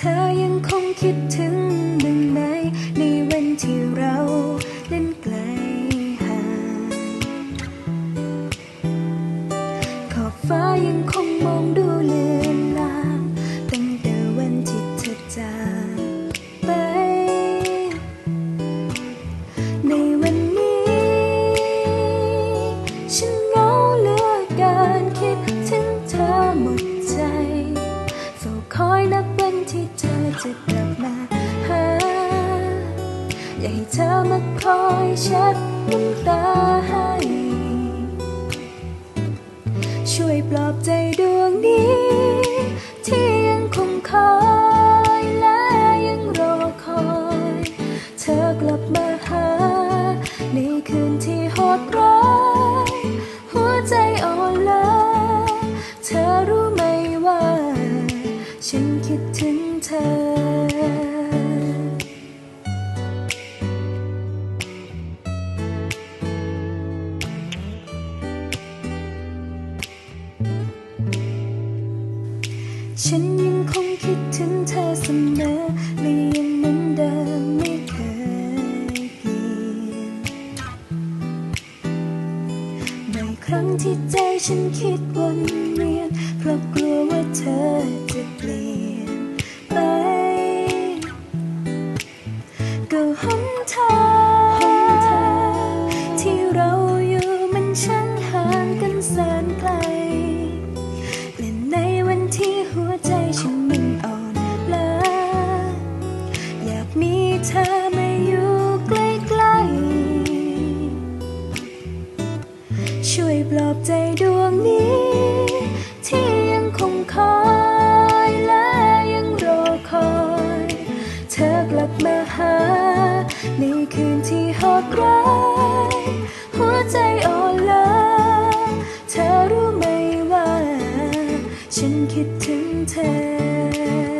ธอยังคงคิดถึงบ้างไหมในวันที่เรานั้นไกลห่างขอบฟ้ายังคง จะกลับมาหา อยากให้เธอมาคอยเช็ดน้ำตาให้ ช่วยปลอบใจดวงนี้ ที่ยังคงคอยและยังรอคอย เธอกลับมาหา ในคืนที่โหดร้ายหัวใจอ่อนล้าเธอรู้ไหมว่า ฉันคิดถึง ธอ ฉันยังคงคิดถึงเธอเสมอและยังเหมือนเดิมไม่เคยเปลี่ยนบ่อยครั้งที่ใจฉันคิดวนเวียนเพราะกลัวว่าเธอ เราอยู่มันช่างห่างกันแสนไกล และในวันที่หัวใจฉันมันอ่อนล้าอยากมีเธอมาอยู่ใกล้ๆ ช่วยปลอบใจดวงนี้ ที่ยังคงคอยและยังรอคอย เธอกลับมาหาในคืนที่ ฉันคิดถึงเธอ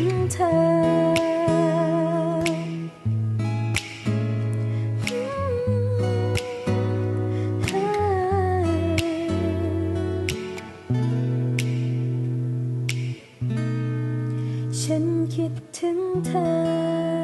ง ฉันคิดถึงเธอ